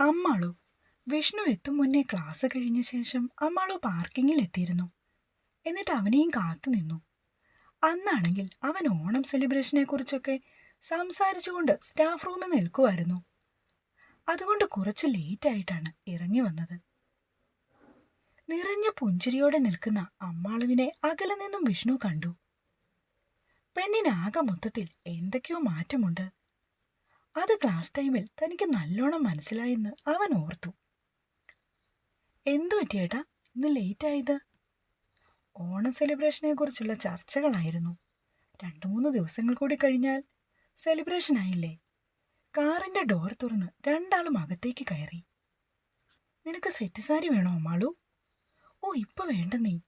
അമ്മാളു വിഷ്ണു എത്തും മുന്നേ ക്ലാസ് കഴിഞ്ഞ ശേഷം അമ്മാളു പാർക്കിങ്ങിൽ എത്തിയിരുന്നു എന്നിട്ട് അവനെയും കാത്തു നിന്നു. അന്നാണെങ്കിൽ അവൻ ഓണം സെലിബ്രേഷനെ കുറിച്ചൊക്കെ സംസാരിച്ചുകൊണ്ട് സ്റ്റാഫ് റൂമിൽ നിൽക്കുമായിരുന്നു അതുകൊണ്ട് കുറച്ച് ലേറ്റായിട്ടാണ് ഇറങ്ങി വന്നത്. നിറഞ്ഞ പുഞ്ചിരിയോടെ നിൽക്കുന്ന അമ്മാളുവിനെ അകലെ നിന്നും വിഷ്ണു കണ്ടു. പെണ്ണിനാകെ മൊത്തത്തിൽ എന്തൊക്കെയോ മാറ്റമുണ്ട്. അത് ക്ലാസ് ടൈമിൽ തനിക്ക് നല്ലോണം മനസ്സിലായെന്ന് അവൻ ഓർത്തു. എന്തു പറ്റിയേട്ടാ ഇന്ന് ലേറ്റ് ആയത്. ഓണം സെലിബ്രേഷനെ കുറിച്ചുള്ള ചർച്ചകളായിരുന്നു. രണ്ടു മൂന്ന് ദിവസങ്ങൾ കൂടി കഴിഞ്ഞാൽ സെലിബ്രേഷൻ ആയില്ലേ? കാറിന്റെ ഡോർ തുറന്ന് രണ്ടാളും അകത്തേക്ക് കയറി. നിനക്ക് സെറ്റ് സാരി വേണോ അമ്മാളു ഓ ഇപ്പൊ വേണ്ട നീ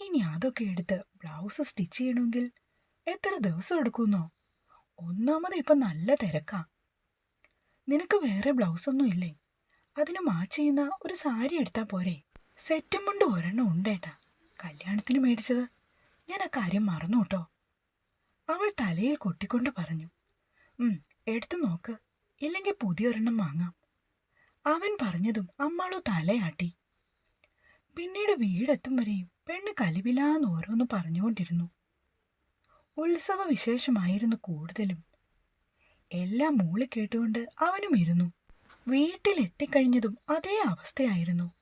ഇനി അതൊക്കെ എടുത്ത് ബ്ലൗസ് സ്റ്റിച്ച് ചെയ്യണമെങ്കിൽ എത്ര ദിവസം എടുക്കുന്നോ ഒന്നാമത് ഇപ്പം നല്ല തിരക്കാ. നിനക്ക് വേറെ ബ്ലൗസ് ഒന്നും ഇല്ലേ? അതിന് മാച്ച് ചെയ്യുന്ന ഒരു സാരി എടുത്താൽ പോരെ. സെറ്റും കൊണ്ട് ഒരെണ്ണം ഉണ്ടേട്ടാ. കല്യാണത്തിന് മേടിച്ചത്. ഞാൻ ആ കാര്യം മറന്നു കേട്ടോ അവൾ തലയിൽ കൊട്ടിക്കൊണ്ട് പറഞ്ഞു എടുത്തു നോക്ക്. ഇല്ലെങ്കിൽ പുതിയൊരെണ്ണം വാങ്ങാം. അവൻ പറഞ്ഞതും അമ്മാളു തലയാട്ടി. പിന്നീട് വീടെത്തും വരെയും പെണ്ണ് കലിവിലാന്ന് ഓരോന്ന് പറഞ്ഞുകൊണ്ടിരുന്നു. ഉത്സവ വിശേഷമായിരുന്നു കൂടുതലും. എല്ലാം മൂളി കേട്ടുകൊണ്ട് അവനും ഇരുന്നു. വീട്ടിലെത്തിക്കഴിഞ്ഞതും അതേ അവസ്ഥയായിരുന്നു.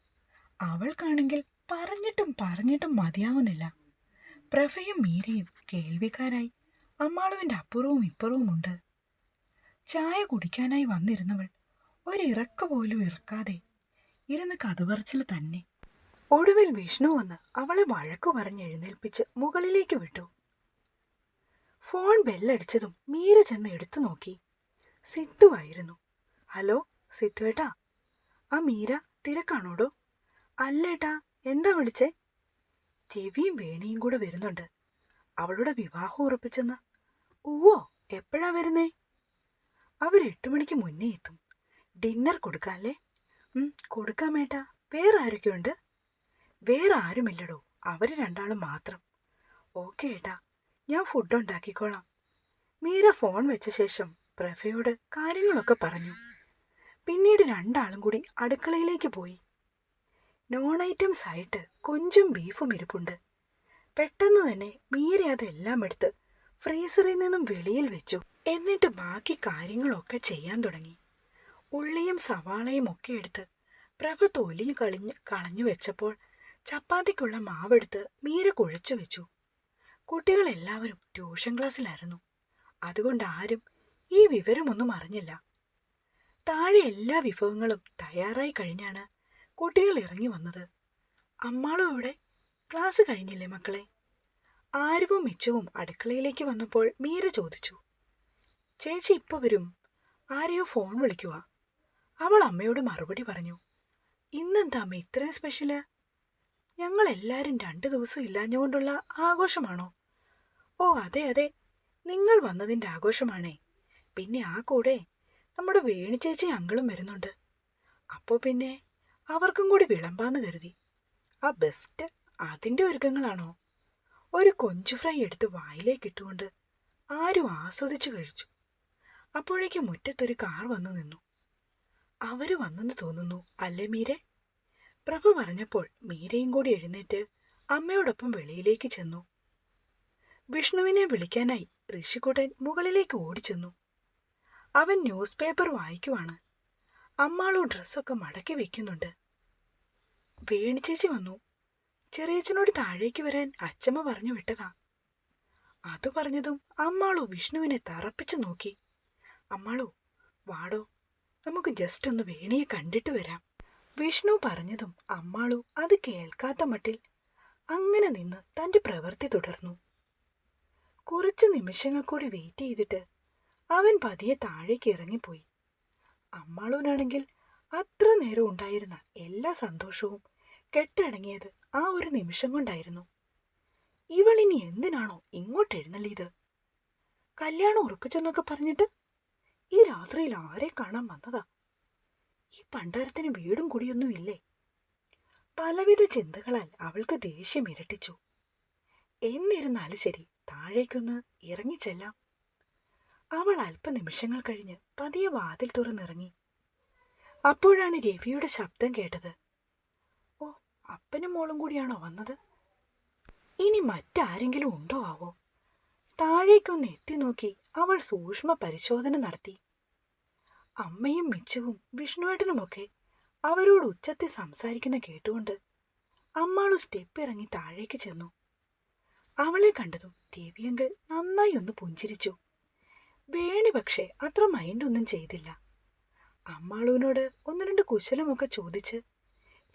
അവൾക്കാണെങ്കിൽ പറഞ്ഞിട്ടും പറഞ്ഞിട്ടും മതിയാവുന്നില്ല. പ്രഭയും മീരയും കേൾവിക്കാരായി അമ്മാളുവിന്റെ അപ്പുറവും ഇപ്പുറവുമുണ്ട്. ചായ കുടിക്കാനായി വന്നിരുന്നവൾ ഒരിറക്ക പോലും ഇറക്കാതെ ഇരുന്ന് കഥപറച്ചിൽ തന്നെ. ഒടുവിൽ വിഷ്ണു വന്ന് അവളെ വഴക്കു പറഞ്ഞ് എഴുന്നേൽപ്പിച്ച് മുകളിലേക്ക് വിട്ടു. ഫോൺ ബെല്ലടിച്ചതും മീര ചെന്ന് എടുത്തു നോക്കി. സിത്തുവായിരുന്നു ഹലോ സിത്തുവേട്ടാ ആ മീര തിരക്കാണോടോ? അല്ലേട്ടാ എന്താ വിളിച്ചേ? രവിയും വേണിയും കൂടെ വരുന്നുണ്ട്. അവളുടെ വിവാഹം ഉറപ്പിച്ചെന്ന്. ഓ എപ്പോഴാ വരുന്നേ? അവർ എട്ടു മണിക്ക് മുന്നേ എത്തും. ഡിന്നർ കൊടുക്കാല്ലേ? കൊടുക്കാം ഏട്ടാ. വേറെ ആരൊക്കെയുണ്ട്? വേറെ ആരുമില്ലടോ. അവർ രണ്ടാളും മാത്രം. ഓക്കെ ഏട്ടാ. ഞാൻ ഫുഡ് ഉണ്ടാക്കിക്കോളാം. മീര ഫോൺ വെച്ച ശേഷം പ്രഭയോട് കാര്യങ്ങളൊക്കെ പറഞ്ഞു. പിന്നീട് രണ്ടാളും കൂടി അടുക്കളയിലേക്ക് പോയി. നോൺ ഐറ്റംസ് ആയിട്ട് കൊഞ്ചും ബീഫും ഇരിപ്പുണ്ട്. പെട്ടെന്ന് തന്നെ മീര അതെല്ലാം എടുത്ത് ഫ്രീസറിൽ നിന്നും വെളിയിൽ വെച്ചു. എന്നിട്ട് ബാക്കി കാര്യങ്ങളൊക്കെ ചെയ്യാൻ തുടങ്ങി. ഉള്ളിയും സവാളയും ഒക്കെ എടുത്ത് പ്രഭ തൊലി കളിഞ്ഞ് കളഞ്ഞു വെച്ചപ്പോൾ ചപ്പാത്തിക്കുള്ള മാവെടുത്ത് മീര കുഴച്ചു വെച്ചു. കുട്ടികളെല്ലാവരും ട്യൂഷൻ ക്ലാസ്സിലായിരുന്നു. അതുകൊണ്ട് ആരും ഈ വിവരമൊന്നും അറിഞ്ഞില്ല. താഴെ എല്ലാ വിഭവങ്ങളും തയ്യാറായി കഴിഞ്ഞാണ് കുട്ടികൾ ഇറങ്ങി വന്നത്. അമ്മാളും ഇവിടെ? ക്ലാസ് കഴിഞ്ഞില്ലേ മക്കളെ? ആരവും മിച്ചവും അടുക്കളയിലേക്ക് വന്നപ്പോൾ മീര ചോദിച്ചു. ചേച്ചി ഇപ്പൊ വരും. ആരെയോ ഫോൺ വിളിക്കുക അവൾ അമ്മയോട് മറുപടി പറഞ്ഞു. ഇന്നെന്താ അമ്മ ഇത്രയും സ്പെഷ്യൽ? ഞങ്ങൾ എല്ലാവരും രണ്ടു ദിവസം ഇല്ലാഞ്ഞുകൊണ്ടുള്ള ആഘോഷമാണോ? ഓ അതെ അതെ. നിങ്ങൾ വന്നതിന്റെ ആഘോഷമാണേ. പിന്നെ ആ കൂടെ നമ്മുടെ വേണിച്ചേച്ചി അങ്കിളും വരുന്നുണ്ട്. അപ്പോൾ പിന്നെ അവർക്കും കൂടി വിളമ്പാന്ന് കരുതി. ആ ബെസ്റ്റ് അതിന്റെ ഒരുക്കങ്ങളാണോ? ഒരു കൊഞ്ചു ഫ്രൈ എടുത്ത് വായിലേക്ക് ഇട്ടുകൊണ്ട് ആരും ആസ്വദിച്ചു കഴിച്ചു. അപ്പോഴേക്കും മുറ്റത്തൊരു കാർ വന്നു നിന്നു. അവർ വന്നെന്ന് തോന്നുന്നു അല്ലേ മീരെ? പ്രഭു പറഞ്ഞപ്പോൾ മീരയും കൂടി എഴുന്നേറ്റ് അമ്മയോടൊപ്പം വെളിയിലേക്ക് ചെന്നു. വിഷ്ണുവിനെ വിളിക്കാനായി ഋഷികുടൻ മുകളിലേക്ക് ഓടിച്ചെന്നു. അവൻ ന്യൂസ് പേപ്പർ വായിക്കുവാണ്. അമ്മാളു ഡ്രസ്സൊക്കെ മടക്കി വെക്കുന്നുണ്ട്. വേണിച്ചേച്ചി വന്നു. ചെറിയച്ചനോട് താഴേക്ക് വരാൻ അച്ചമ്മ പറഞ്ഞു വിട്ടതാ. അത് പറഞ്ഞതും അമ്മാളു വിഷ്ണുവിനെ തറപ്പിച്ചു നോക്കി. അമ്മാളു വാടോ നമുക്ക് ജസ്റ്റ് ഒന്ന് വേണിയെ കണ്ടിട്ട് വരാം. വിഷ്ണു പറഞ്ഞതും അമ്മാളു അത് കേൾക്കാത്ത മട്ടിൽ അങ്ങനെ നിന്ന് തന്റെ പ്രവൃത്തി തുടർന്നു. കുറച്ച് നിമിഷങ്ങൾ കൂടി വെയിറ്റ് ചെയ്തിട്ട് അവൻ പതിയെ താഴേക്ക് ഇറങ്ങിപ്പോയി. അമ്മാളൂനാണെങ്കിൽ അത്ര നേരം ഉണ്ടായിരുന്ന എല്ലാ സന്തോഷവും കെട്ടടങ്ങിയത് ആ ഒരു നിമിഷം കൊണ്ടായിരുന്നു. ഇവളിനി എന്തിനാണോ ഇങ്ങോട്ട് എഴുന്നള്ളിയത് കല്യാണം ഉറപ്പിച്ചെന്നൊക്കെ പറഞ്ഞിട്ട് ഈ രാത്രിയിൽ ആരെ കാണാൻ വന്നതാ? ഈ പണ്ടാരത്തിന് വീടും കുടിയൊന്നും ഇല്ലേ? പലവിധ ചിന്തകളാൽ അവൾക്ക് ദേഷ്യം ഇരട്ടിച്ചു. എന്നിരുന്നാലും ശരി താഴേക്കൊന്ന് ഇറങ്ങിച്ചെല്ലാം അവൾ അല്പനിമിഷങ്ങൾ കഴിഞ്ഞ് പതിയെ വാതിൽ തുറന്നിറങ്ങി. അപ്പോഴാണ് രവിയുടെ ശബ്ദം കേട്ടത്. ഓ അപ്പനും മോളും കൂടിയാണോ വന്നത്? ഇനി മറ്റാരെങ്കിലും ഉണ്ടോ ആവോ? താഴേക്കൊന്ന് എത്തി നോക്കി അവൾ സൂക്ഷ്മ പരിശോധന നടത്തി. അമ്മയും മിച്ചുവും വിഷ്ണുവേട്ടനുമൊക്കെ അവരോട് ഉച്ചത്തിൽ സംസാരിക്കുന്ന കേട്ടുകൊണ്ട് അമ്മാളു സ്റ്റെപ്പ് ഇറങ്ങി താഴേക്ക് ചെന്നു. അവളെ കണ്ടതും ദേവിയങ്കൾ നന്നായി ഒന്ന് പുഞ്ചിരിച്ചു. വേണി പക്ഷേ അത്ര മൈൻഡൊന്നും ചെയ്തില്ല. അമ്മാളുവിനോട് ഒന്ന് രണ്ട് കുശലമൊക്കെ ചോദിച്ച്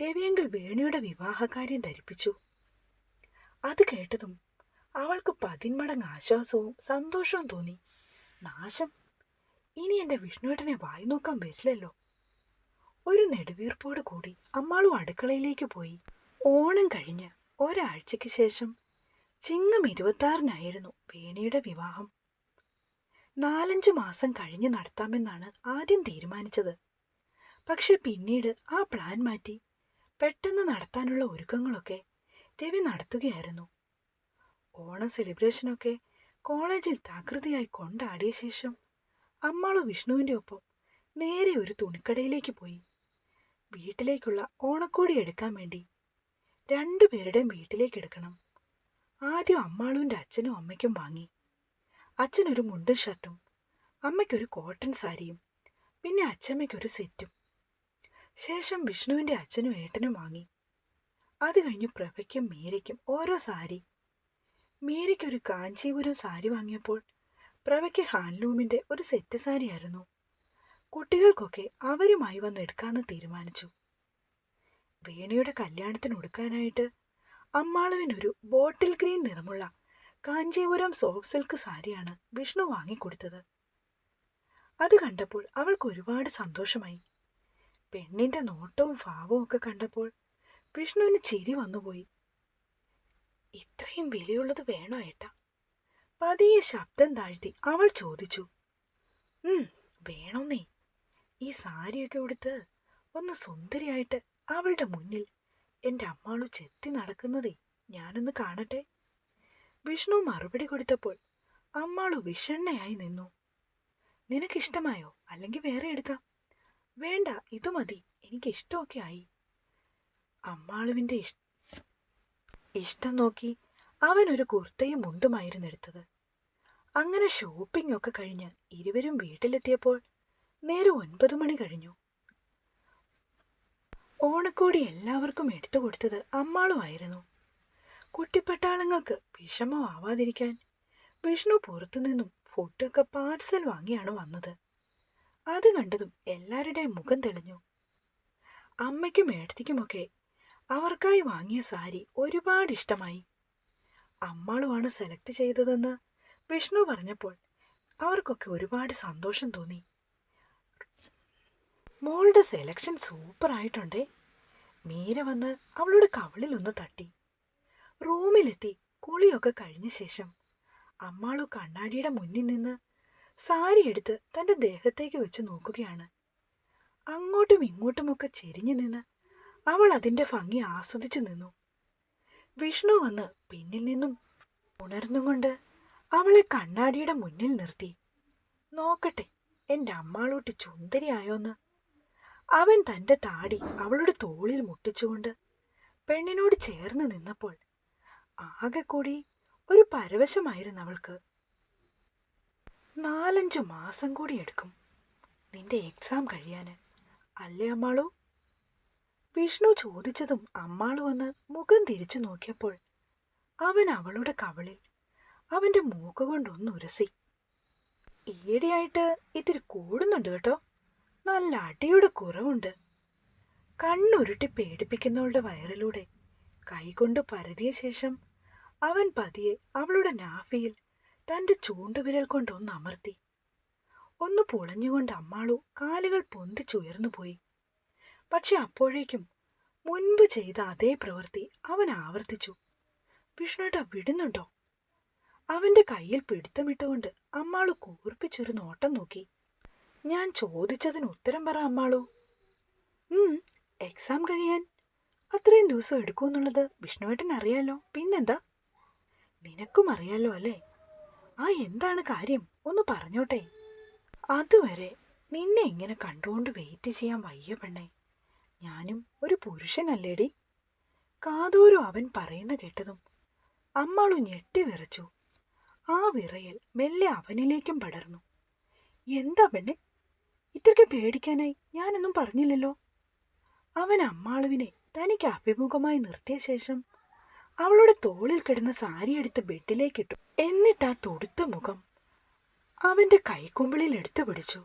രവിയങ്കൾ വേണിയുടെ വിവാഹകാര്യം ധരിപ്പിച്ചു. അത് കേട്ടതും അവൾക്ക് പതിന്മടങ്ങ് ആശ്വാസവും സന്തോഷവും തോന്നി. നാശം. ഇനി എന്റെ വിഷ്ണുവേട്ടനെ വായി നോക്കാൻ വരില്ലല്ലോ. ഒരു നെടുവീർപ്പോട് കൂടി അമ്മാളും അടുക്കളയിലേക്ക് പോയി. ഓണം കഴിഞ്ഞ് ഒരാഴ്ചയ്ക്ക് ശേഷം ചിങ്ങം ഇരുപത്താറിനായിരുന്നു വേണിയുടെ വിവാഹം. നാലഞ്ച് മാസം കഴിഞ്ഞ് നടത്താമെന്നാണ് ആദ്യം തീരുമാനിച്ചത്. പക്ഷെ പിന്നീട് ആ പ്ലാൻ മാറ്റി. പെട്ടെന്ന് നടത്താനുള്ള ഒരുക്കങ്ങളൊക്കെ രവി നടത്തുകയായിരുന്നു. ഓണം സെലിബ്രേഷനൊക്കെ കോളേജിൽ തകൃതിയായി കൊണ്ടാടിയ ശേഷം അമ്മാളു വിഷ്ണുവിന്റെ ഒപ്പം നേരെ ഒരു തുണിക്കടയിലേക്ക് പോയി. വീട്ടിലേക്കുള്ള ഓണക്കോടി എടുക്കാൻ വേണ്ടി രണ്ടുപേരുടെയും വീട്ടിലേക്ക് എടുക്കണം ആദ്യം അമ്മാളുവിന്റെ അച്ഛനും അമ്മയ്ക്കും വാങ്ങി. അച്ഛനൊരു മുണ്ടും ഷർട്ടും അമ്മയ്ക്കൊരു കോട്ടൺ സാരിയും പിന്നെ അച്ഛമ്മയ്ക്കൊരു സെറ്റും. ശേഷം വിഷ്ണുവിന്റെ അച്ഛനും ഏട്ടനും വാങ്ങി. അത് കഴിഞ്ഞ് പ്രഭയ്ക്കും മീരയ്ക്കും ഓരോ സാരി. മീരയ്ക്കൊരു കാഞ്ചീപുരം സാരി വാങ്ങിയപ്പോൾ പ്രഭയ്ക്ക് ഹാൻഡ്ലൂമിന്റെ ഒരു സെറ്റ് സാരിയായിരുന്നു. കുട്ടികൾക്കൊക്കെ അവരുമായി വന്ന് എടുക്കാമെന്ന് തീരുമാനിച്ചു. വേണിയുടെ കല്യാണത്തിന് ഉടുക്കാനായിട്ട് അമ്മാളുവിനൊരു ബോട്ടിൽ ഗ്രീൻ നിറമുള്ള കാഞ്ചീപുരം സോഫ് സിൽക്ക് സാരിയാണ് വിഷ്ണു വാങ്ങിക്കൊടുത്തത്. അത് കണ്ടപ്പോൾ അവൾക്ക് ഒരുപാട് സന്തോഷമായി. പെണ്ണിന്റെ നോട്ടവും ഭാവവും ഒക്കെ കണ്ടപ്പോൾ വിഷ്ണുവിന് ചിരി വന്നുപോയി. ഇത്രയും വിലയുള്ളത് വേണോ ഏട്ടാ? പതിയെ ശബ്ദം താഴ്ത്തി അവൾ ചോദിച്ചു. ഉം വേണമെന്നേ ഈ സാരിയൊക്കെ ഉടുത്ത് ഒന്ന് സുന്ദരിയായിട്ട് അവളുടെ മുന്നിൽ എന്റെ അമ്മാളു ചെത്തി നടക്കുന്നതേ ഞാനൊന്ന് കാണട്ടെ? വിഷ്ണു മറുപടി കൊടുത്തപ്പോൾ അമ്മാളു വിഷണ്ണയായി നിന്നു. നിനക്കിഷ്ടമായോ? അല്ലെങ്കിൽ വേറെ എടുക്കാം. വേണ്ട ഇതു മതി. എനിക്ക് ഇഷ്ടമൊക്കെ ആയി. അമ്മാളുവിന്റെ ഇഷ്- ഇഷ്ടം നോക്കി അവനൊരു കുർത്തയും മുണ്ടുമായിരുന്നു എടുത്തത്. അങ്ങനെ ഷോപ്പിംഗ് ഒക്കെ കഴിഞ്ഞ് ഇരുവരും വീട്ടിലെത്തിയപ്പോൾ നേരെ ഒൻപത് മണി കഴിഞ്ഞു. ഓണക്കോടി എല്ലാവർക്കും എടുത്തു കൊടുത്തത് അമ്മാളുമായിരുന്നു. കുട്ടിപ്പട്ടാളങ്ങൾക്ക് വിഷമമാവാതിരിക്കാൻ വിഷ്ണു പുറത്തുനിന്നും ഫുഡൊക്കെ പാർസൽ വാങ്ങിയാണ് വന്നത്. അത് കണ്ടതും എല്ലാവരുടെയും മുഖം തെളിഞ്ഞു. അമ്മയ്ക്കും ഏടത്തിക്കുമൊക്കെ അവർക്കായി വാങ്ങിയ സാരി ഒരുപാട് ഇഷ്ടമായി. അമ്മാളുമാണ് സെലക്ട് ചെയ്തതെന്ന് വിഷ്ണു പറഞ്ഞപ്പോൾ അവർക്കൊക്കെ ഒരുപാട് സന്തോഷം തോന്നി. മോളുടെ സെലക്ഷൻ സൂപ്പർ ആയിട്ടുണ്ടേ. മീര വന്ന് അവളുടെ കവളിലൊന്ന് തട്ടി. റൂമിലെത്തി കുളിയൊക്കെ കഴിഞ്ഞ ശേഷം. അമ്മാളു കണ്ണാടിയുടെ മുന്നിൽ നിന്ന് സാരി എടുത്ത് തന്റെ ദേഹത്തേക്ക് വെച്ച് നോക്കുകയാണ്. അങ്ങോട്ടും ഇങ്ങോട്ടുമൊക്കെ ചെരിഞ്ഞു നിന്ന് അവൾ അതിന്റെ ഭംഗി ആസ്വദിച്ചു നിന്നു. വിഷ്ണു വന്ന് പിന്നിൽ നിന്നും ഉണർന്നുകൊണ്ട് അവളെ കണ്ണാടിയുടെ മുന്നിൽ നിർത്തി. നോക്കട്ടെ എന്റെ അമ്മാളൂട്ടി ചുന്ദരിയായോന്ന് അവൻ തന്റെ താടി അവളുടെ തോളിൽ മുട്ടിച്ചുകൊണ്ട് പെണ്ണിനോട് ചേർന്ന് നിന്നപ്പോൾ ആകെ കൂടി ഒരു പരവശമായിരുന്നു അവൾക്ക്. നാലഞ്ചു മാസം കൂടി എടുക്കും നിന്റെ എക്സാം കഴിയാന്. അല്ലേ അമ്മാളു? വിഷ്ണു ചോദിച്ചതും അമ്മാളു വന്ന് മുഖം തിരിച്ചു നോക്കിയപ്പോൾ അവൻ അവളുടെ കവളിൽ അവന്റെ മൂക്കുകൊണ്ടൊന്നുരസി ഈയിടെയായിട്ട് ഇത്തിരി കൂടുന്നുണ്ട് കേട്ടോ. നല്ല അടിയുടെ കുറവുണ്ട്. കണ്ണുരുട്ടി പേടിപ്പിക്കുന്നവളുടെ വയറിലൂടെ കൈകൊണ്ട് പരതിയ ശേഷം അവൻ പതിയെ അവളുടെ നാഫിയിൽ തന്റെ ചൂണ്ടുവിരൽ കൊണ്ടൊന്ന് അമർത്തി. ഒന്ന് പൊളഞ്ഞുകൊണ്ട് അമ്മാളു കാലുകൾ പൊന്തിച്ചുയർന്നു പോയി. പക്ഷെ അപ്പോഴേക്കും മുൻപ് ചെയ്ത അതേ പ്രവൃത്തി അവൻ ആവർത്തിച്ചു. വിഷ്ണുട്ട വിടുന്നുണ്ടോ? അവന്റെ കയ്യിൽ പിടുത്തമിട്ടുകൊണ്ട് അമ്മാളു കൂർപ്പിച്ചൊരു നോട്ടം നോക്കി. ഞാൻ ചോദിച്ചതിന് ഉത്തരം പറ അമ്മാളു. എക്സാം കഴിയാൻ. അത്രയും ദിവസം എടുക്കുമെന്നുള്ളത് വിഷ്ണുവേട്ടൻ അറിയാലോ പിന്നെന്താ? നിനക്കും അറിയാലോ അല്ലേ? ആ എന്താണ് കാര്യം? ഒന്ന് പറഞ്ഞോട്ടെ. അതുവരെ നിന്നെ ഇങ്ങനെ കണ്ടുകൊണ്ട് വെയിറ്റ് ചെയ്യാൻ വയ്യ പെണ്ണേ. ഞാനും ഒരു പുരുഷനല്ലേടി. കാതോരു അവൻ പറയുന്ന കേട്ടതും അമ്മാളു ഞെട്ടി വിറച്ചു. ആ വിറയൽ മെല്ലെ അവനിലേക്കും പടർന്നു. എന്താ പെണ്ണെ? ഇത്രയ്ക്ക് പേടിക്കാനായി ഞാനൊന്നും പറഞ്ഞില്ലല്ലോ. അവൻ അമ്മാളുവിനെ തനിക്ക് അഭിമുഖമായി നിർത്തിയ ശേഷം അവളുടെ തോളിൽ കിടന്ന സാരി സാരിയെടുത്ത് ബെഡിലേക്കിട്ടു. എന്നിട്ട് ആ തൊടുത്ത മുഖം അവന്റെ കൈക്കുമ്പിളിൽ എടുത്തു പിടിച്ചു.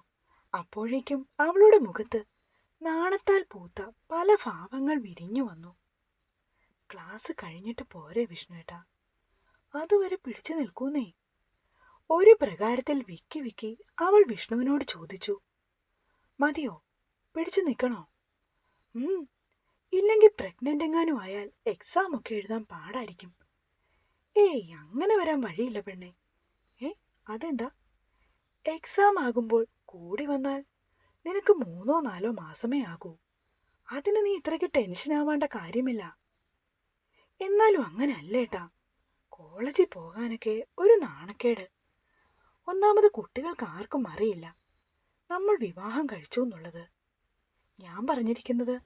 അപ്പോഴേക്കും അവളുടെ മുഖത്ത് നാണത്താൽ പൂത്ത പല ഭാവങ്ങൾ വിരിഞ്ഞു വന്നു. ക്ലാസ് കഴിഞ്ഞിട്ട് പോരെ വിഷ്ണുവേട്ടാ. അതുവരെ പിടിച്ചു നിൽക്കൂന്നേ. ഒരു പ്രകാരത്തിൽ വിക്കി വിക്കി അവൾ വിഷ്ണുവിനോട് ചോദിച്ചു. മതിയോ? പിടിച്ചു നിൽക്കണോ? ഇല്ലെങ്കിൽ പ്രഗ്നന്റ് എങ്ങാനും ആയാൽ എക്സാം ഒക്കെ എഴുതാൻ പാടായിരിക്കും. ഏയ് അങ്ങനെ വരാൻ വഴിയില്ല പെണ്ണെ. ഏ അതെന്താ? എക്സാം ആകുമ്പോൾ കൂടി വന്നാൽ നിനക്ക് മൂന്നോ നാലോ മാസമേ ആകൂ. അതിന് നീ ഇത്രയ്ക്ക് ടെൻഷൻ ആവേണ്ട കാര്യമില്ല. എന്നാലും അങ്ങനെ അല്ലേട്ടാ. കോളേജിൽ പോകാനൊക്കെ ഒരു നാണക്കേട്. ഒന്നാമത് കുട്ടികൾക്ക് ആർക്കും അറിയില്ല. നമ്മൾ വിവാഹം കഴിച്ചു എന്നുള്ളത്. ഞാൻ പറഞ്ഞിരിക്കുന്നത്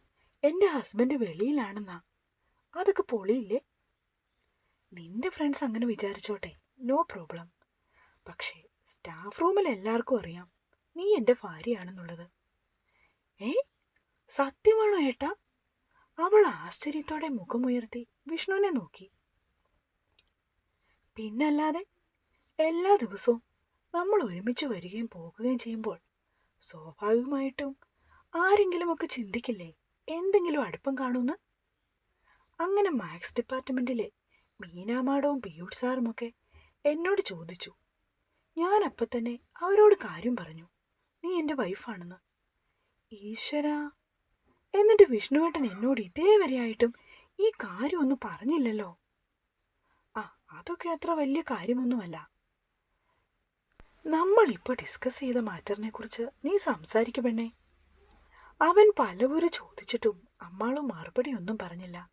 എന്റെ ഹസ്ബൻഡ് വെളിയിലാണെന്നാ. അതൊക്കെ പൊളിയില്ലേ? നിന്റെ ഫ്രണ്ട്സ് അങ്ങനെ വിചാരിച്ചോട്ടെ നോ പ്രോബ്ലം പക്ഷേ സ്റ്റാഫ് റൂമിൽ എല്ലാവർക്കും അറിയാം നീ എന്റെ ഭാര്യയാണെന്നുള്ളത്. ഏ? സത്യമാണോ ഏട്ടാ? അവൾ ആശ്ചര്യത്തോടെ മുഖമുയർത്തി വിഷ്ണുവിനെ നോക്കി. പിന്നല്ലാതെ എല്ലാ ദിവസവും നമ്മൾ ഒരുമിച്ച് വരികയും പോകുകയും ചെയ്യുമ്പോൾ സ്വാഭാവികമായിട്ടും ആരെങ്കിലുമൊക്കെ ചിന്തിക്കില്ലേ? എന്തെങ്കിലും അടുപ്പം കാണുമെന്ന് അങ്ങനെ മാത്സ് ഡിപ്പാർട്ട്മെന്റിലെ മീനാമാടവും പിയൂഷ് സാറുമൊക്കെ എന്നോട് ചോദിച്ചു. ഞാൻ അപ്പം തന്നെ അവരോട് കാര്യം പറഞ്ഞു. നീ എന്റെ വൈഫാണെന്ന് ഈശ്വര. എന്നിട്ട് വിഷ്ണുവേട്ടൻ എന്നോട് ഇതേവരെയായിട്ടും ഈ കാര്യമൊന്നും പറഞ്ഞില്ലല്ലോ. ആ അതൊക്കെ അത്ര വലിയ കാര്യമൊന്നുമല്ല. നമ്മൾ ഇപ്പോൾ ഡിസ്കസ് ചെയ്ത മാറ്ററിനെ കുറിച്ച് നീ സംസാരിക്കും പെണ്ണേ. അവൻ പലവരും ചോദിച്ചിട്ടും അമ്മാളും മറുപടി ഒന്നും പറഞ്ഞില്ല.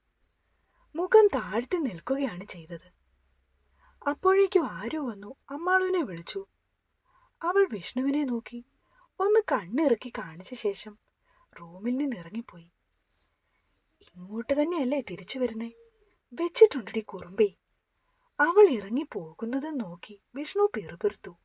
മുഖം താഴ്ത്തി നിൽക്കുകയാണ് ചെയ്തത്. അപ്പോഴേക്കും ആരോ വന്നു അമ്മാളുവിനെ വിളിച്ചു. അവൾ വിഷ്ണുവിനെ നോക്കി. ഒന്ന് കണ്ണിറക്കി കാണിച്ച ശേഷം റൂമിൽ നിന്ന് ഇറങ്ങിപ്പോയി. ഇങ്ങോട്ട് തന്നെയല്ലേ തിരിച്ചു വരുന്നേ? വെച്ചിട്ടുണ്ടടി കുറുമ്പേ. അവൾ ഇറങ്ങി പോകുന്നത് നോക്കി വിഷ്ണു പിറുപിറുത്തു.